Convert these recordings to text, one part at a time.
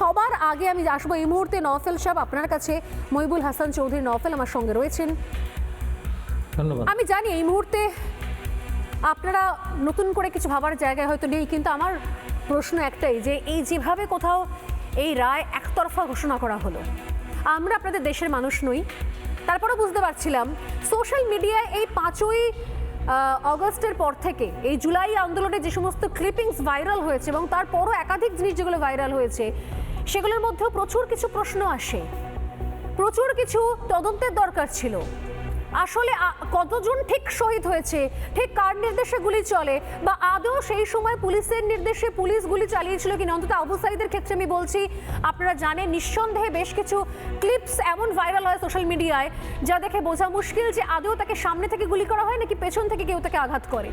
সবার আগে আমি আসব এই মুহূর্তে নফেল সাহেব আপনার কাছে মহিবুল হাসান চৌধুরী নফেল আমার সঙ্গে রয়েছেন। ধন্যবাদ। আমি জানি এই মুহূর্তে আপনারা নতুন করে কিছু ভাবার জায়গায় হয়তো নেই কিন্তু আমার প্রশ্ন একটাই যে এই যেভাবে কোথাও এই রায় একতরফা ঘোষণা করা হলো আমরা আপনাদের দেশের মানুষ নই। তারপরেও বুঝতে পারছিলাম সোশ্যাল মিডিয়ায় এই পাঁচই অগস্টের পর থেকে এই জুলাই আন্দোলনে যে সমস্ত ক্লিপিংস ভাইরাল হয়েছে এবং তারপরও একাধিক জিনিস যেগুলো ভাইরাল হয়েছে, সেগুলোর মধ্যেও প্রচুর কিছু প্রশ্ন আসে। প্রচুর কিছু তদন্তের দরকার ছিল। আসলে কতজন ঠিক শহীদ হয়েছে? ঠিক কার নির্দেশে গুলি চলে? বা আদৌ সেই সময় পুলিশের নির্দেশে পুলিশ গুলি চালিয়েছিল কিনা? অন্তত আবু ক্ষেত্রে আমি বলছি, আপনারা জানেন নিঃসন্দেহে বেশ কিছু ক্লিপস এমন ভাইরাল হয় সোশ্যাল মিডিয়ায়, যা দেখে বোঝা মুশকিল যে আদৌ তাকে সামনে থেকে গুলি করা হয় নাকি পেছন থেকে কেউ তাকে আঘাত করে।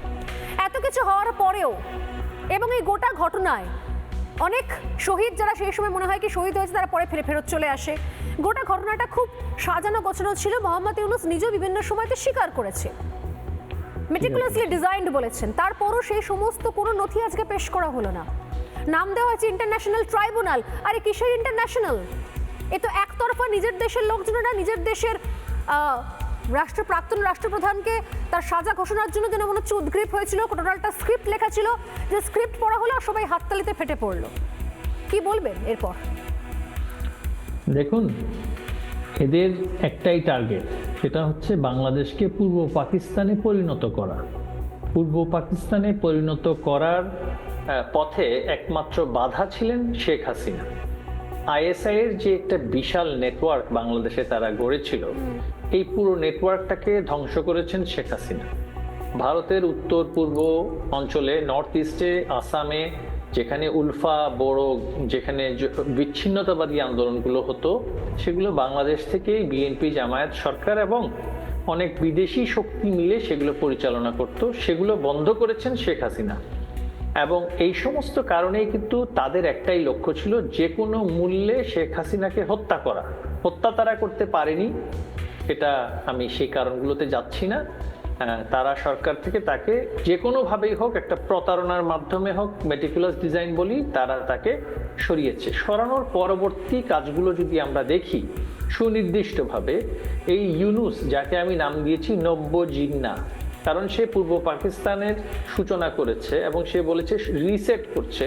এত কিছু হওয়ার পরেও এবং এই গোটা ঘটনায় অনেক শহীদ যারা সেই সময় মনে হয় কি শহীদ হয়েছে, তারা পরে ফিরে ফেরত চলে আসে। গোটা ঘটনাটা খুব সাজানো গোছানো ছিল। মোহাম্মদ ইউনুস নিজেও বিভিন্ন সময়তে স্বীকার করেছে। মেটিকুলাসলি ডিজাইন্ড বলেছেন। তারপরও সেই সমস্ত কোনো নথি আজকে পেশ করা হলো না। নাম দেওয়া হয়েছে ইন্টারন্যাশনাল ট্রাইব্যুনাল আরে কিসের ইন্টারন্যাশনাল এ তো একতরফা নিজের দেশের লোকজনেরা নিজের দেশের রাষ্ট্র প্রাক্তন রাষ্ট্রপ্রধানকে তার সাজা ঘোষণার জন্য যেন মনে হচ্ছে উদ্গ্রীব হয়েছিল। টোটালটা স্ক্রিপ্ট লেখা ছিল যে স্ক্রিপ্ট পড়া হলো আর সবাই হাততালিতে ফেটে পড়ল। কি বলবেন এরপর? দেখুন এদের একটাই টার্গেট সেটা হচ্ছে বাংলাদেশকে পূর্ব পাকিস্তানে পরিণত করা। পূর্ব পাকিস্তানে পরিণত করার পথে একমাত্র বাধা ছিলেন শেখ হাসিনা। আইএসআই এর যে একটা বিশাল নেটওয়ার্ক বাংলাদেশে তারা গড়েছিল এই পুরো নেটওয়ার্কটাকে ধ্বংস করেছেন শেখ হাসিনা। ভারতের উত্তর, পূর্ব অঞ্চলে নর্থ ইস্টে আসামে, যেখানে উলফা, বড়, যেখানে বিচ্ছিন্নতাবাদী আন্দোলনগুলো হতো, সেগুলো বাংলাদেশ থেকেই বিএনপি জামায়াত সরকার এবং অনেক বিদেশি শক্তি মিলে সেগুলো পরিচালনা করত, সেগুলো বন্ধ করেছেন শেখ হাসিনা। এবং এই সমস্ত কারণেই কিন্তু তাদের একটাই লক্ষ্য ছিল যে কোনো মূল্যে শেখ হাসিনাকে হত্যা করা। হত্যা তারা করতে পারেনি এটা আমি সেই কারণগুলোতে যাচ্ছি না। তারা সরকার থেকে তাকে যে কোনোভাবেই হোক একটা প্রতারণার মাধ্যমে হোক মেটিকুলাস ডিজাইন বলি, তারা তাকে সরিয়েছে। সরানোর পরবর্তী কাজগুলো যদি আমরা দেখি, সুনির্দিষ্টভাবে এই ইউনুস, যাকে আমি নাম দিয়েছি নব্য জিন্না, কারণ সে পূর্ব পাকিস্তানের সূচনা করেছে এবং সে বলেছে রিসেট করছে।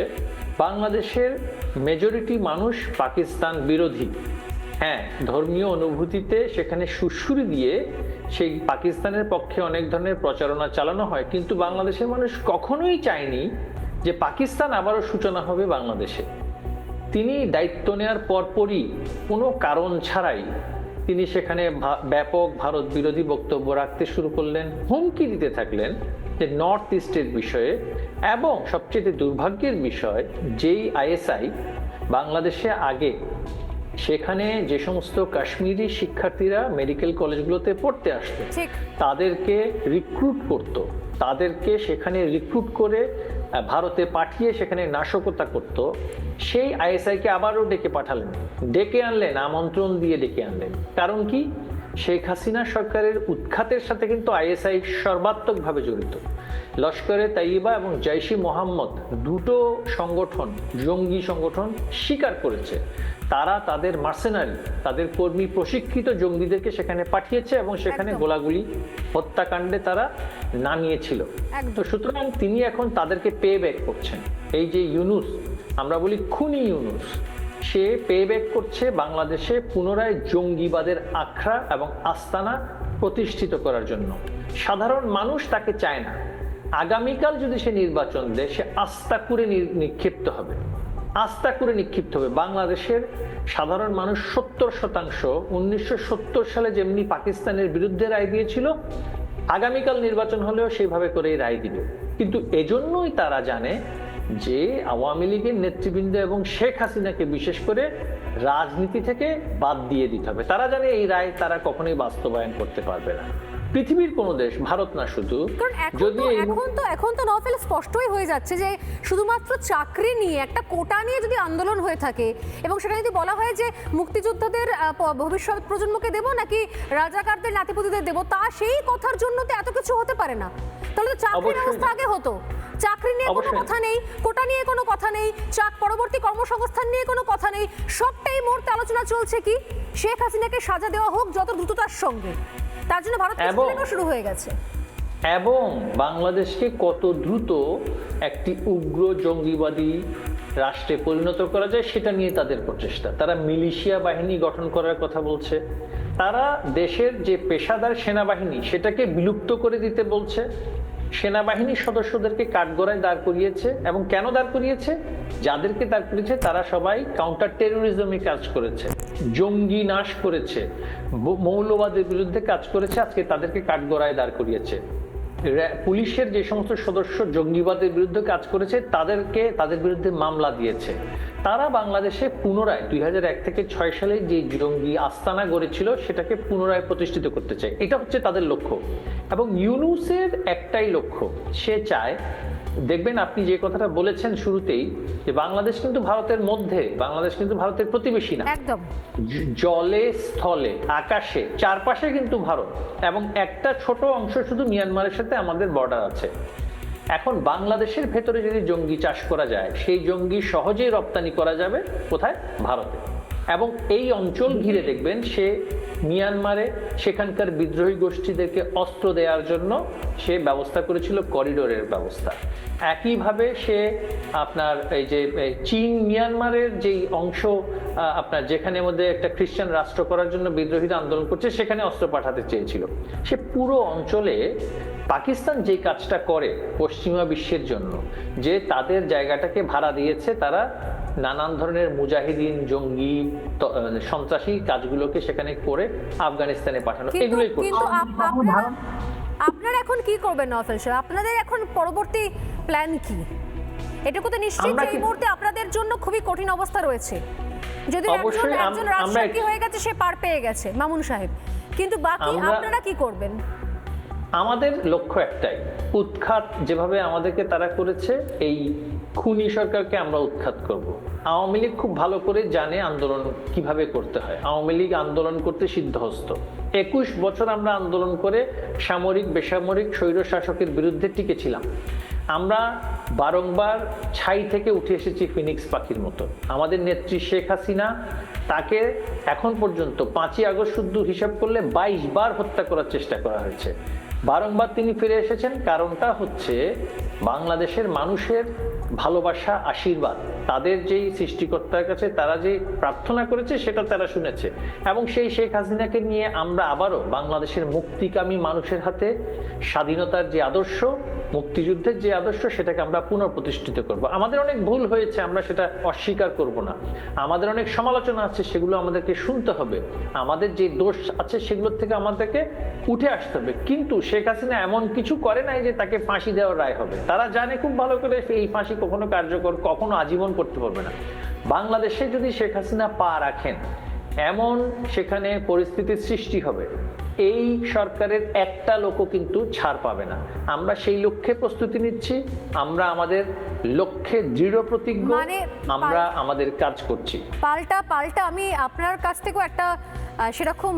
বাংলাদেশের মেজরিটি মানুষ পাকিস্তান বিরোধী। হ্যাঁ ধর্মীয় অনুভূতিতে সেখানে সুশুরি দিয়ে সেই পাকিস্তানের পক্ষে অনেক ধরনের প্রচারণা চালানো হয়, কিন্তু বাংলাদেশের মানুষ কখনোই চায়নি যে পাকিস্তান আবারও সূচনা হবে বাংলাদেশে। তিনি দায়িত্ব নেওয়ার পরপরই কোনো কারণ ছাড়াই তিনি সেখানে ব্যাপক ভারত বিরোধী বক্তব্য রাখতে শুরু করলেন, হুমকি দিতে থাকলেন যে নর্থ ইস্টের বিষয়ে এবং সবচেয়ে দুর্ভাগ্যের বিষয়, যেই আইএসআই বাংলাদেশে আগে সেখানে যে সমস্ত কাশ্মীরি শিক্ষার্থীরা মেডিকেল কলেজগুলোতে পড়তে আসতো তাদেরকে রিক্রুট করতো। তাদেরকে সেখানে রিক্রুট করে ভারতে পাঠিয়ে সেখানে নাশকতা করত। সেই আইএসআইকে আবারও ডেকে পাঠালেন। ডেকে আনলেন আমন্ত্রণ দিয়ে ডেকে আনলেন। কারণ কি? শেখ হাসিনা সরকারের উৎখাতের সাথে কিন্তু আইএসআই সর্বাত্মকভাবে জড়িত। লস্করে তাইবা এবং জৈশি মোহাম্মদ দুটো সংগঠন জঙ্গি সংগঠন স্বীকার করেছে। তারা তাদের মার্সেনারি তাদের কর্মী প্রশিক্ষিত জঙ্গিদেরকে সেখানে পাঠিয়েছে এবং সেখানে গোলাগুলি হত্যাকাণ্ডে তারা নামিয়েছিল। তো সুতরাং তিনি এখন তাদেরকে পে ব্যাক করছেন। এই যে ইউনুস আমরা বলি খুনি ইউনুস। সে পে ব্যাক করছে বাংলাদেশে পুনরায় জঙ্গিবাদের আখড়া এবং আস্তানা প্রতিষ্ঠিত করার জন্য। সাধারণ মানুষ তাকে চায় না। আগামীকাল যদি সে নির্বাচন দেয়, সে আস্থা করে নিক্ষিপ্ত হবে। আস্থা করে নিক্ষিপ্ত হবে। বাংলাদেশের সাধারণ মানুষ সত্তর শতাংশ উনিশশো সত্তর সালে যেমনি পাকিস্তানের বিরুদ্ধে রায় দিয়েছিল, আগামীকাল নির্বাচন হলেও সেইভাবে করেই রায় দিবে। কিন্তু এজন্যই তারা জানে যে আওয়ামী লীগের নেতৃবৃন্দ এবং শেখ হাসিনাকে বিশেষ করে রাজনীতি থেকে বাদ দিয়ে দিতে হবে। তারা জানে এই রায় তারা কখনোই বাস্তবায়ন করতে পারবে না। পৃথিবীর কোনো দেশ ভারত না শুধু। যদি এখন তো এখন তো নফেল স্পষ্টই হয়ে যাচ্ছে যে শুধুমাত্র চাকরি নিয়ে একটা কোটা নিয়ে যদি আন্দোলন হয়ে থাকে এবং সেটা যদি বলা হয় যে মুক্তিযোদ্ধাদের ভবিষ্যৎ প্রজন্মকে দেবো নাকি রাজাকারদের নাতিপুতিদের দেবো তা সেই কথার জন্য তো এত কিছু হতে পারে না। তাহলে তো চাকরি অবশ্যই ব্যবস্থা আগে হতো। চাকরি নিয়ে কোনো কথা নেই কোটা নিয়ে কোনো কথা নেই চাক পরবর্তী কর্মসংস্থান নিয়ে কোনো কথা নেই সবটাই মুহূর্তে আলোচনা চলছে কি? শেখ হাসিনাকে সাজা দেওয়া হোক যত দ্রুততার সঙ্গে। তার জন্য ভারত শুরু হয়ে গেছে। এবং বাংলাদেশকে কত দ্রুত একটি উগ্র জঙ্গিবাদী রাষ্ট্রে পরিণত করা যায় সেটা নিয়ে তাদের প্রচেষ্টা। তারা মিলিশিয়া বাহিনী গঠন করার কথা বলছে। তারা দেশের যে পেশাদার সেনাবাহিনী সেটাকে বিলুপ্ত করে দিতে বলছে। সেনাবাহিনীর সদস্যদেরকে কাঠগড়ায় দাঁড় করিয়েছে এবং কেন দাঁড় করিয়েছে? যাদেরকে দাঁড় করিয়েছে, তারা সবাই কাউন্টার টেরোরিজমে কাজ করেছে, জঙ্গি নাশ করেছে মৌলবাদের বিরুদ্ধে কাজ করেছে, আজকে তাদেরকে কাঠগড়ায় দাঁড় করিয়েছে। র্যা- পুলিশের যে সমস্ত সদস্য জঙ্গিবাদের বিরুদ্ধে কাজ করেছে, তাদেরকে, তাদের বিরুদ্ধে মামলা দিয়েছে। তারা বাংলাদেশে পুনরায় দুই হাজার এক থেকে ছয় সালে যে জঙ্গি আস্তানা গড়েছিল, সেটাকে পুনরায় প্রতিষ্ঠিত করতে চায়। এটা হচ্ছে তাদের লক্ষ্য। এবং ইউনুসের একটাই লক্ষ্য, সে চায় দেখবেন আপনি যে কথাটা বলেছেন শুরুতেই যে বাংলাদেশ কিন্তু ভারতের মধ্যে বাংলাদেশ কিন্তু ভারতের প্রতিবেশী না। একদম। জলে স্থলে আকাশে চারপাশে কিন্তু ভারত এবং একটা ছোট অংশ শুধু মিয়ানমারের সাথে আমাদের বর্ডার আছে। এখন বাংলাদেশের ভেতরে যদি জঙ্গি চাষ করা যায় সেই জঙ্গি সহজেই রপ্তানি করা যাবে কোথায়? ভারতে। এবং এই অঞ্চল ঘিরে দেখবেন সে মিয়ানমারে সেখানকার বিদ্রোহী গোষ্ঠীদেরকে অস্ত্র দেওয়ার জন্য সে ব্যবস্থা করেছিল, করিডোরের ব্যবস্থা। একইভাবে সে আপনার এই যে চীন মিয়ানমারের যেই অংশ আপনার যেখানে মধ্যে একটা খ্রিস্টান রাষ্ট্র করার জন্য বিদ্রোহীরা আন্দোলন করছে, সেখানে অস্ত্র পাঠাতে চেয়েছিল। সে পুরো অঞ্চলে পাকিস্তান যে কাজটা করে পশ্চিমা বিশ্বের জন্য, যে তাদের জায়গাটাকে ভাড়া দিয়েছে তারা নানান ধরনের মুজাহিদিন জঙ্গি সন্ত্রাসী কাজগুলোকে সেখানে করে আফগানিস্তানে পাঠানো এগুলোই করছে। আপনারা এখন কি করবেন নফেল সাহেব? আপনাদের এখন পরবর্তী প্ল্যান কি? এটুকু তো নিশ্চিত যে এই মুহূর্তে আপনাদের জন্য খুবই কঠিন অবস্থা রয়েছে। যদি একজন একজন রাষ্ট্রপতি হয়ে গেছে সে পার পেয়ে গেছে মামুন সাহেব। কিন্তু বাকি আপনারা কি করবেন? আমাদের লক্ষ্য একটাই। উৎখাত যেভাবে আমাদেরকে তারা করেছে, এই খুনি সরকারকে আমরা উৎখাত করব। আওয়ামী লীগ খুব ভালো করে জানে আন্দোলন কীভাবে করতে হয়। আওয়ামী লীগ আন্দোলন করতে সিদ্ধহস্ত। একুশ বছর আমরা আন্দোলন করে সামরিক, বেসামরিক, স্বৈর শাসকের বিরুদ্ধে টিকেছিলাম। আমরা বারংবার ছাই থেকে উঠে এসেছি ফিনিক্স পাখির মতো। আমাদের নেত্রী শেখ হাসিনা তাকে এখন পর্যন্ত পাঁচই আগস্ট শুদ্ধ হিসাব করলে বাইশ বার হত্যা করার চেষ্টা করা হয়েছে। বারংবার তিনি ফিরে এসেছেন কারণটা হচ্ছে বাংলাদেশের মানুষের ভালোবাসা, আশীর্বাদ, তাদের যেই সৃষ্টিকর্তার কাছে তারা যে প্রার্থনা করেছে, সেটা তারা শুনেছে। এবং সেই শেখ হাসিনাকে নিয়ে আমরা আবারও বাংলাদেশের মুক্তিকামী মানুষের হাতে স্বাধীনতার যে আদর্শ, মুক্তিযুদ্ধের যে আদর্শ, সেটাকে আমরা পুনঃপ্রতিষ্ঠিত করব। আমাদের অনেক ভুল হয়েছে, আমরা সেটা অস্বীকার করব না। আমাদের অনেক সমালোচনা আছে, সেগুলো আমাদেরকে শুনতে হবে। আমাদের যে দোষ আছে, সেগুলোর থেকে আমাদেরকে উঠে আসতে হবে। কিন্তু শেখ হাসিনা এমন কিছু করে নাই যে তাকে ফাঁসি দেওয়ার রায় হবে। তারা জানে খুব ভালো করে এই ফাঁসি কখনো কার্যকর কখনো আজীবন করতে পারবে না। বাংলাদেশে যদি শেখ হাসিনা পা রাখেন এমন সেখানে পরিস্থিতির সৃষ্টি হবে। এই সরকারের একটা লোকও কিন্তু ছাড় পাবে না। আমরা সেই লক্ষ্যে প্রস্তুতি নিচ্ছি আমরা আমাদের লক্ষ্যে দৃঢ় প্রতিজ্ঞ মানে আমরা আমাদের কাজ করছি। পাল্টা পাল্টা আমি আপনার কাছ থেকেও একটা সেরকম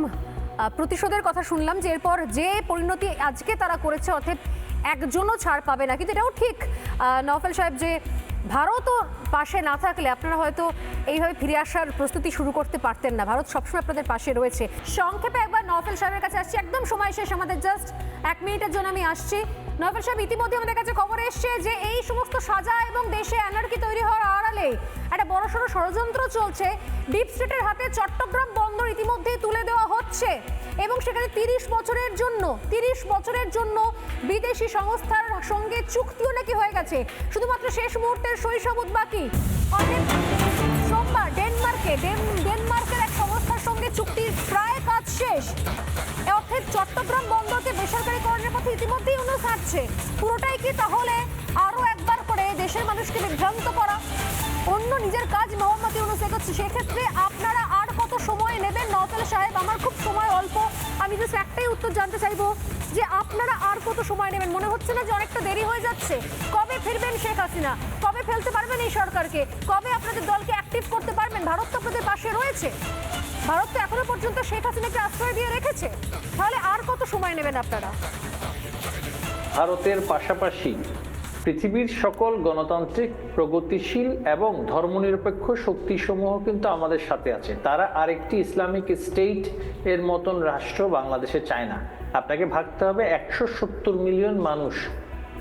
প্রতিশোধের কথা শুনলাম যে এরপর যে পরিণতি আজকে তারা করেছে অর্থাৎ একজনও ছাড় পাবে না। কিন্তু এটাও ঠিক। আহ, নওফেল সাহেব যে ভারতও পাশে না থাকলে আপনারা হয়তো এইভাবে ফিরে আসার প্রস্তুতি শুরু করতে পারতেন না। ভারত সবসময় আপনাদের পাশে রয়েছে। সংক্ষেপে একবার নওফেল সাহেবের কাছে আসছি। একদম সময় শেষ আমাদের। জাস্ট এক মিনিটের জন্য আমি আসছি। নওফেল সাহেব ইতিমধ্যে আমাদের কাছে খবর এসছে যে এই সমস্ত সাজা এবং দেশে অ্যানার্কি তৈরি হওয়ার আড়ালে একটা বড়সড় ষড়যন্ত্র চলছে। ডিপ স্টেটের হাতে চট্টগ্রাম বন্দর ইতিমধ্যেই তুলে দেওয়া হচ্ছে। এবং সেখানে তিরিশ বছরের জন্য, তিরিশ বছরের জন্য বিদেশি সংস্থার সঙ্গে চুক্তিও নাকি হয়ে গেছে। শুধুমাত্র শেষ মুহূর্তের শৈশবোধ বাকি সোমবার ডেনমার্কে, ডেন- ডেনমার্কের এক সংস্থার সঙ্গে চুক্তির প্রায় কাজ শেষ। অর্থে চট্টগ্রাম বন্দরকে বেসরকারীকরণের পথে ইতিমধ্যেই অনুষ হাঁটছে পুরোটাই কি তাহলে আরও একবার করে দেশের মানুষকে বিভ্রান্ত করা? অন্য নিজের কাজ মোহাম্মদ ইউনুস সেক্ষেত্রে আপনারা আর কত সময় নেবেন? নওতাল সাহেব, আমার খুব সময় অল্প। আমি জাস্ট একটাই উত্তর জানতে চাইব যে আপনারা আর কত সময় নেবেন? মনে হচ্ছে না যে অনেকটা দেরি হয়ে যাচ্ছে। কবে ফিরবেন শেখ হাসিনা? কবে ফেলতে পারবেন এই সরকারকে? কবে আপনাদের দলকে অ্যাক্টিভ করতে পারবেন? ভারত তো আপনাদের পাশে রয়েছে। ভারত তো এখনও পর্যন্ত শেখ হাসিনাকে আশ্রয় দিয়ে রেখেছে। তাহলে আর কত সময় নেবেন আপনারা? ভারতের পাশাপাশি পৃথিবীর সকল গণতান্ত্রিক প্রগতিশীল এবং ধর্মনিরপেক্ষ শক্তিসমূহ কিন্তু আমাদের সাথে আছে। তারা আরেকটি ইসলামিক স্টেট এর মতন রাষ্ট্র বাংলাদেশে চায় না আপনাকে ভাবতে হবে একশো সত্তর মিলিয়ন মানুষ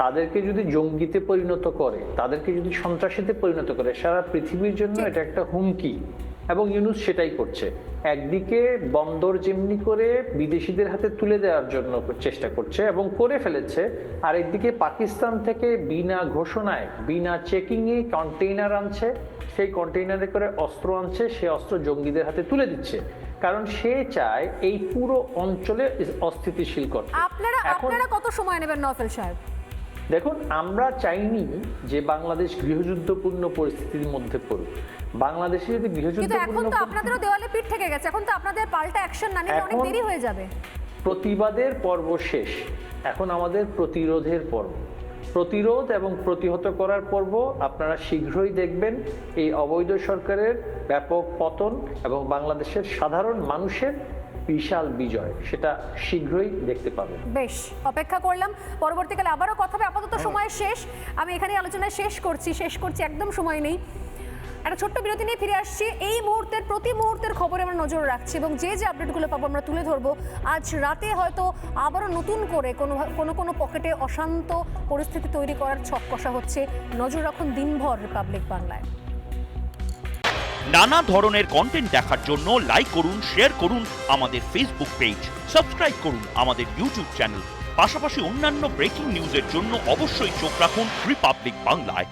তাদেরকে যদি জঙ্গিতে পরিণত করে তাদেরকে যদি সন্ত্রাসীতে পরিণত করে সারা পৃথিবীর জন্য এটা একটা হুমকি। এবং ইউনুস সেটাই করছে। একদিকে বন্দর যেমনি করে বিদেশিদের হাতে তুলে দেওয়ার জন্য চেষ্টা করছে এবং করে ফেলেছে আর একদিকে পাকিস্তান থেকে বিনা ঘোষণায় বিনা চেকিংয়ে কন্টেইনার আনছে সেই কন্টেইনারে করে অস্ত্র আনছে সে অস্ত্র জঙ্গিদের হাতে তুলে দিচ্ছে। কারণ সে চায় এই পুরো অঞ্চলে অস্থিতিশীল করতে। আপনারা আপনারা কত সময় নেবেন নফেল সাহেব? দেখুন আমরা চাইনি যে বাংলাদেশ গৃহযুদ্ধপূর্ণ পরিস্থিতির মধ্যে পড়ুক। বাংলাদেশে যদি কিন্তু এখন তো আপনাদেরও দেওয়ালে পিঠ থেকে গেছে। এখন তো আপনাদের পাল্টা অ্যাকশন না নিলে অনেক দেরি হয়ে যাবে। প্রতিবাদের পর্ব শেষ। এখন আমাদের প্রতিরোধের পর্ব। প্রতিরোধ এবং প্রতিহত করার পর্ব আপনারা শীঘ্রই দেখবেন। এই অবৈধ সরকারের ব্যাপক পতন এবং বাংলাদেশের সাধারণ মানুষের বিশাল বিজয় সেটা শীঘ্রই দেখতে পাবেন। বেশ অপেক্ষা করলাম। পরবর্তীকালে আবারও কথা হবে। আপাতত সময় শেষ। আমি এখানে আলোচনা শেষ করছি। শেষ করছি একদম সময় নেই। একটা ছোট্ট বিরতি নিয়ে ফিরে আসছি। এই মুহূর্তের, প্রতি মুহূর্তের খবরে আমরা নজর রাখছি এবং যে যে আপডেটগুলো পাবো আমরা তুলে ধরবো। আজ রাতে হয়তো আবারও নতুন করে কোনো কোনো কোনো পকেটে অশান্ত পরিস্থিতি তৈরি করার ছক কষা হচ্ছে। নজর রাখুন দিনভর রিপাবলিক বাংলায়। নানা ধরনের কন্টেন্ট দেখার জন্য লাইক করুন শেয়ার করুন আমাদের ফেসবুক পেজ সাবস্ক্রাইব করুন আমাদের ইউটিউব চ্যানেল পাশাপাশি অন্যান্য ব্রেকিং নিউজের জন্য অবশ্যই চোখ রাখুন রিপাবলিক বাংলায়।